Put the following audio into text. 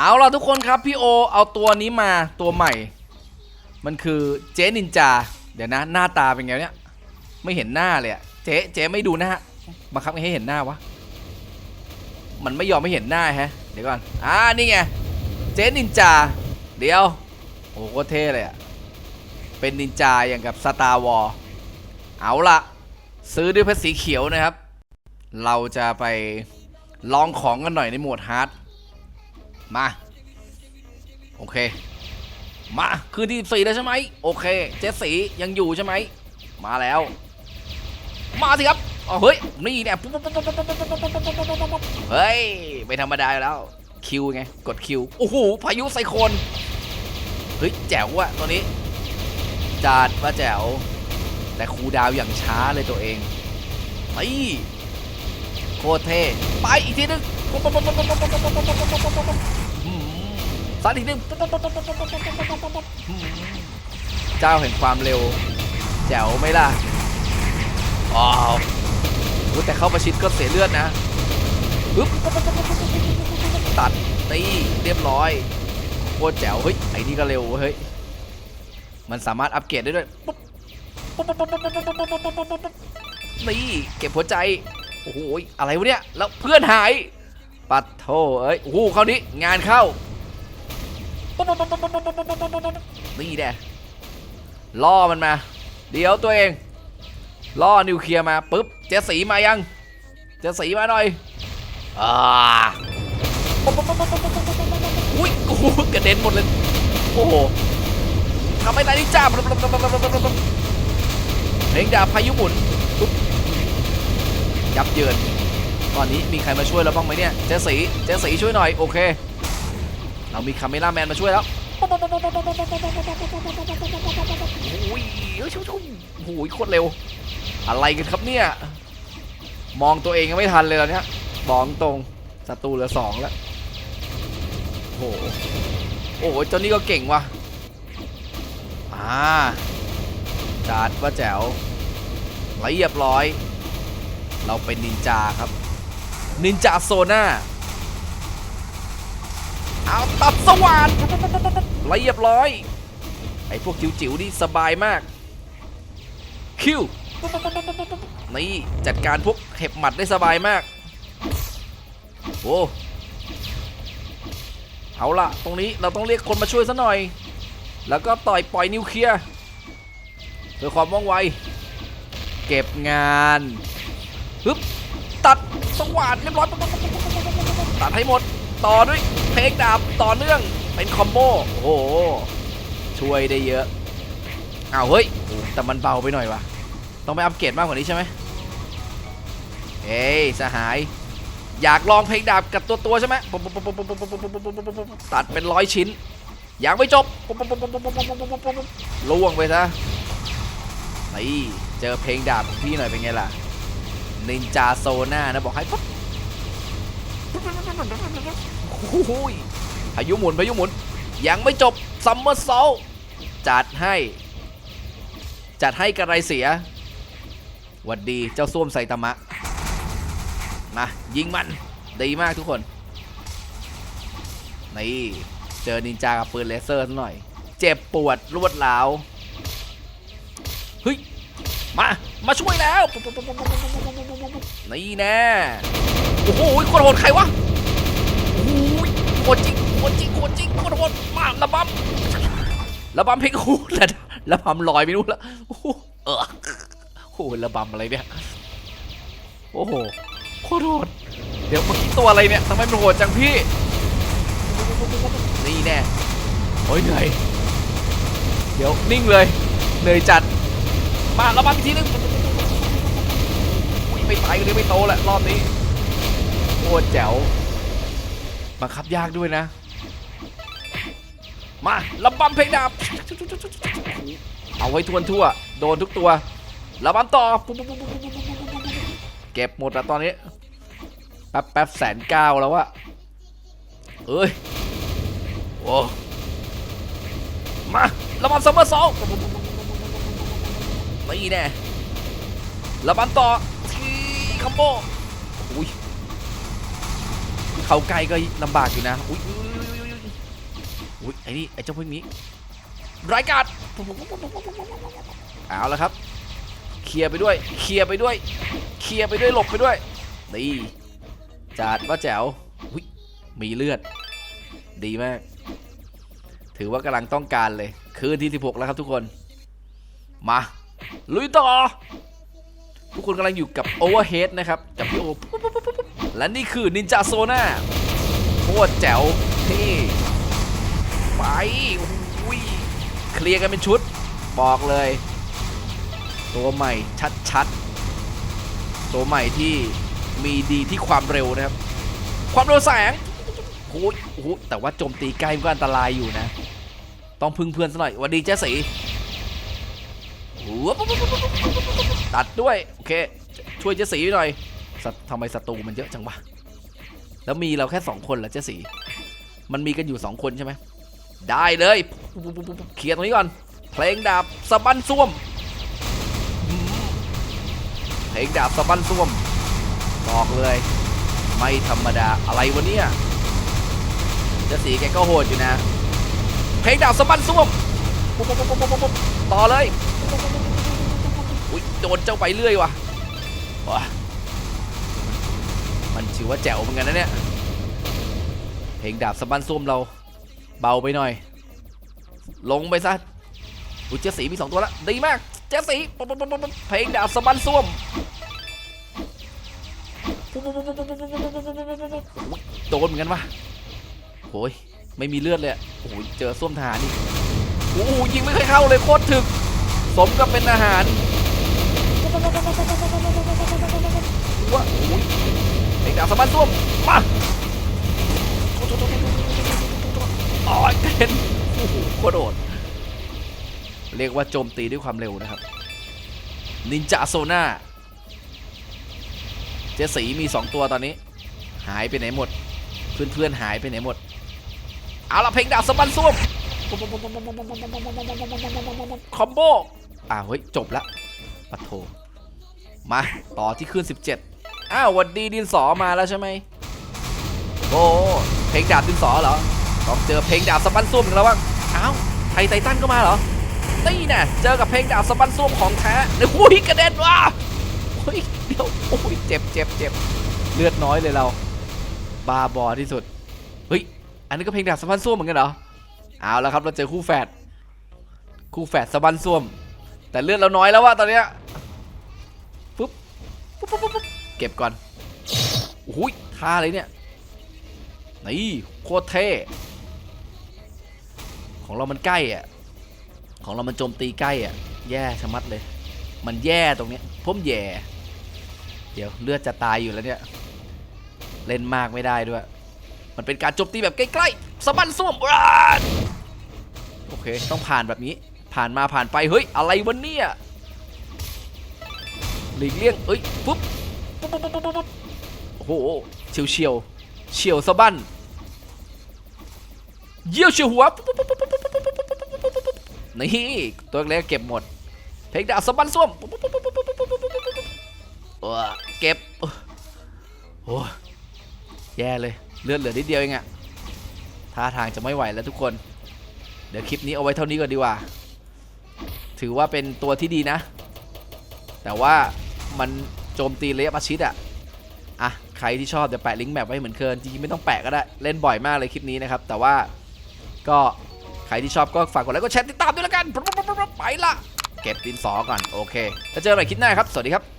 เอาล่ะทุกคนครับพี่โอ เอาตัวนี้มาตัวใหม่ มันคือเจ๊นินจา เดี๋ยวนะ หน้าตาเป็นไงเนี่ยไม่เห็นหน้าเลยอะเจ๊เจ๊ไม่ดูหน้าบังคับให้เห็นหน้าวะมันไม่ยอมไม่เห็นหน้าแฮะเดี๋ยวก่อนอ่านี่ไงเจ๊นินจา เดี๋ยวโอ้โหเท่เลยอะเป็นนินจาอย่างกับสตาร์วอลเอาละซื้อด้วยเพชรสีเขียวนะครับ เราจะไปลองของกันหน่อยในโหมดฮาร์ด มา โอเค มาคืนที่สี่แล้วใช่ไหมโอเค เจสสียังอยู่ใช่ไหมมาแล้ว มาสิครับอ๋อเฮ้ยนี่เนี่ยเฮ้ยไม่ธรรมดาแล้วคิวไงกดคิวโอ้โหพายุไซโคลนเฮ้ยแจ๋วอะตอนนี้จัดว่าแจ๋วแต่ครูดาวอย่างช้าเลยตัวเองไป โคเทไปอีกทีนึงสัดอีกนึงเจ้าเห็นความเร็ว แจ๋วไหมล่ะว้าวแต่เข้าประชิดก็เสียเลือดนะปึ๊บตัดตีเรียบร้อยโคตรแจ๋วเฮ้ยไอ้นี่ก็เร็วเฮ้ยมันสามารถอัปเกรดได้ด้วยนี่เก็บหัวใจ อ้โหอะไรวะเนี่ยแล้วเพื่อนหายปัดโทเอ้ยโอ้โหคราวนี้งานเข้านี่แดล่อมันมา เดี๋ยวตัวเอง ล่อนิวเคลียร์มาปุ๊บเจสีมายังเจสีมาหน่อยอ่าอุ้ยโอ้โหกระเด็นหมดเลยโอ้โหทำให้นายนิจ่าเร่งดาพายุหมุนปุ๊บ ยับเยิน ตอนนี้มีใครมาช่วยเราบ้างไหมเนี่ย เจสีเจสีช่วยหน่อย โอเค เรามีคาเมล่าแมนมาช่วยแล้วโอ้ยชุ่มๆโอ้ยโคตรเร็ว อะไรกันครับเนี่ย มองตัวเองยังไม่ทันเลยตอนเนี้ยบอกตรงศัตรูเหลือสองแล้วโอ้โหโอ้โหเจ้านี่ก็เก่งว่ะอ่าจัดว่าแจ๋วเรียบร้อย เราเป็นนินจาครับ นินจาโซน่าเอาตัดสว่านเรียบร้อย ไอ้พวกจิ๋วๆนี่สบายมาก คิวนี่จัดการพวกเห็บหมัดได้สบายมาก โอ้เอาละตรงนี้เราต้องเรียกคนมาช่วยซะหน่อย แล้วก็ต่อยปล่อยนิวเคลียร์เพื่อความว่องไว เก็บงาน ฮึบตัดสว่านเรียบร้อยตัดให้หมด ต่อด้วยเพลงดาบต่อเนื่องเป็นคอมโบโอ้โหช่วยได้เยอะอ้าวเฮ้ย แต่มันเบาไปหน่อยวะต้องไปอัปเกรดมากกว่านี้ใช่ไหมเอ้ยสหาย อยากลองเพลงดาบกับตัวตัวๆใช่ไหมตัดเป็นร้อยชิ้น อยังไม่จบล่วงไปซะนี่เจอเพลงดาบของพี่หน่อยเป็นไงล่ะ นินจาโซน่านะบอกให้ปุ๊บโอ้ยพายุหมุนพายุหมุน ยังไม่จบซัมเมอร์โซลจัดให้ จัดให้กระไรเสียหวัดดีเจ้าส้วมไซตามะ มา ยิงมัน ดีมากทุกคน นี่ เจอนินจากับปืนเลเซอร์ซะหน่อย เจ็บปวดรวดร้าวเฮ้ย มา มาช่วยแล้ว นี่แน่ โอ้โหโคนโหดใครวะโอ้โหโคตรจริงโคตรจริงโคตรจริงโคตรโหดมาระบำระบำเพลงคูระระบำลอยไม่รู้ละโอ้โหเออโอ้โหระบำอะไรเนี่ย โอ้โหโคตรโหด เดี๋ยวเมื่อกี้ตัวอะไรเนี่ยทำไมมันโหดจังพี่ นี่แน่ โอ้ยเหนื่อย เดี๋ยวนิ่งเลย เหนื่อยจัด มาระบำอีกทีนึงอุ๊ยไม่ตายก็เลยไม่โตแหละรอบนี้โคตรแจ๋วบังคับยากด้วยนะ มาระบำเพลงดาบเอาไว้ทวนทั่ว โดนทุกตัวระบำต่อเก็บหมดแล้วตอนนี้แป๊บแป๊บแสนเก้าแล้วอะเอ้ยโอ้มาระบำซัมเมอร์สอง นี่แน่ระบำต่อทีคัมโบอุ้ยเขาใกลก็ลำบากอยู่นะอุ้ยอุ้ยอุ้ยไอ้นี่ไอ้เจ้าพวกนี้รายการเอาละครับ เคลียร์ไปด้วย เคลียร์ไปด้วย เคลียร์ไปด้วยหลบไปด้วยนี่จัดว่าแจ๋วอุ๊ยมีเลือด ดีมาก ถือว่ากำลังต้องการเลย คืนที่ 16 แล้วครับทุกคน มา ลุยต่อ ทุกคนกำลังอยู่กับ Overhead นะครับ กับพี่โอและนี่คือนินจาโซน่าโคตรแจ๋วนี่ไปอุ้ยเคลียร์กันเป็นชุด บอกเลย ตัวใหม่ชัดๆ ตัวใหม่ที่มีดีที่ความเร็วนะครับ ความเร็วแสงโอ้โหแต่ว่าโจมตีใกล้มันก็อันตรายอยู่นะ ต้องพึ่งเพื่อนซะหน่อยวันดีเจ๊สี ตัดด้วย โอเค ช่วยเจสีหน่อยสัตทำไมศัตรูมันเยอะจังวะ แล้วมีเราแค่สองคนเหรอเจสีมันมีกันอยู่สองคนใช่ไหม ได้เลยเคลียร์ตรงนี้ก่อน เพลงดาบสะบันซ่วม เพลงดาบสะบันซ่วม บอกเลย ไม่ธรรมดาอะไรวะเนี่ยเจะสีแกก็โหดอยู่นะ เพลงดาบสะบันซ่วม ต่อเลย อุ้ยโดนเจ้าไปเรื่อยว่ะว้ามันถือว่าแจ๋วเหมือนกันนะเนี่ย เพลงดาบสะบันซ่วมเราเบาไปหน่อย ลงไปซะอุ้ยเจ๊สีมีสองตัวล้วดีมากเจ๊สีเพลงดาบสะบั้นซ่วมโดนเหมือนกันวะโอ้ยไม่มีเลือดเลยโอ้ยเจอส้วมทหารนี่โอ้โหยิงไม่เคยเข้าเลยโคตรถึก สมกับเป็นอาหารว้าโอ้ยไอ้ดาบสะบันส้วมมาอ๋อยกระเด็นโอ้โหโคตรโดดเรียกว่าโจมตีด้วยความเร็วนะครับ นินจาโซน่าเจสีมี 2 ตัวตอนนี้ หายไปไหนหมด เพื่อนๆหายไปไหนหมด เอาละเพลงดาบสะบันซ่วมคอมโบ อ่าเฮ้ยจบละปะโทมาต่อที่คืน17 อ้าวหวัดดีดินสอมาแล้วใช่ไหมโอ้เพลงดาบดินสอเหรอต้องเจอเพลงดาบสะบันซ่วมอีกแล้วว่างอ้าวไทยไททันก็มาเหรอนี่น่เจอกับเพลงดาบสะบันซ่วมของแท้เดี๋ยวหุ้ยกระเด็นว่ะเฮ้ยเดี๋ยวโอ้ยเจ็บเจ็บเจ็บเลือดน้อยเลยเรา บาบอที่สุดเฮ้ยอันนี้ก็เพลงดาบสะบันส้วมเหมือนกันเหรอเอาแล้วครับเราเจอคู่แฝดคู่แฝดสะบันส้วม แต่เลือดเราน้อยแล้วว่ะตอนเนี้ยปุ๊บปุ๊บปุ๊บปุ๊บบเก็บก่อนโอ้ยท่าเลยเนี่ยนี่โคตรเท่ของเรามันใกล้อะของเรามันโจมตีใกล้อะแย่ชะมัดเลย มันแย่ตรงเนี้ยพ่มแย่ เดี๋ยวเลือดจะตายอยู่แล้วเนี่ยเล่นมากไม่ได้ด้วย มันเป็นการโจมตีแบบใกล้ๆสะบันส้วมว้าดโอเค ต้องผ่านแบบนี้ ผ่านมาผ่านไปเฮ้ยอะไรวะเนี่ยหลีกเลี่ยงเอ้ยปุ๊บปุ๊บปุ๊บปุ๊บปุ๊บโอ้โหเฉียวเฉียวเฉียวสะบั้นเยี่ยวเฉียวหัวปุ๊บปุ๊บปุ๊บปุ๊บปุ๊บปุ๊บปุ๊บปุ๊บนี่ตัวเล็กเก็บหมดเพลงดาบสะบั้นส้วมปุ๊บปุ๊บปุ๊บปุ๊บปุ๊บปุ๊บปุ๊บปุ๊บปุ๊บเก็บโอ้แย่เลยเลือดเหลือนิดเดียวเองอะท่าทางจะไม่ไหวแล้วทุกคน เดี๋ยวคลิปนี้เอาไว้เท่านี้ก่อนดีกว่า ถือว่าเป็นตัวที่ดีนะ แต่ว่ามันโจมตีเละประชิดอะอะใครที่ชอบเดี๋ยวแปะลิงก์แมปไว้เหมือนเคยจริงๆไม่ต้องแปะก็ได้เล่นบ่อยมากเลยคลิปนี้นะครับ แต่ว่าก็ใครที่ชอบก็ฝากกดไลค์กดแชร์ติดตามด้วยแล้วกันไปละเก็บดินสอก่อนโอเคแล้วเจอกันใหม่คลิปหน้าครับ สวัสดีครับ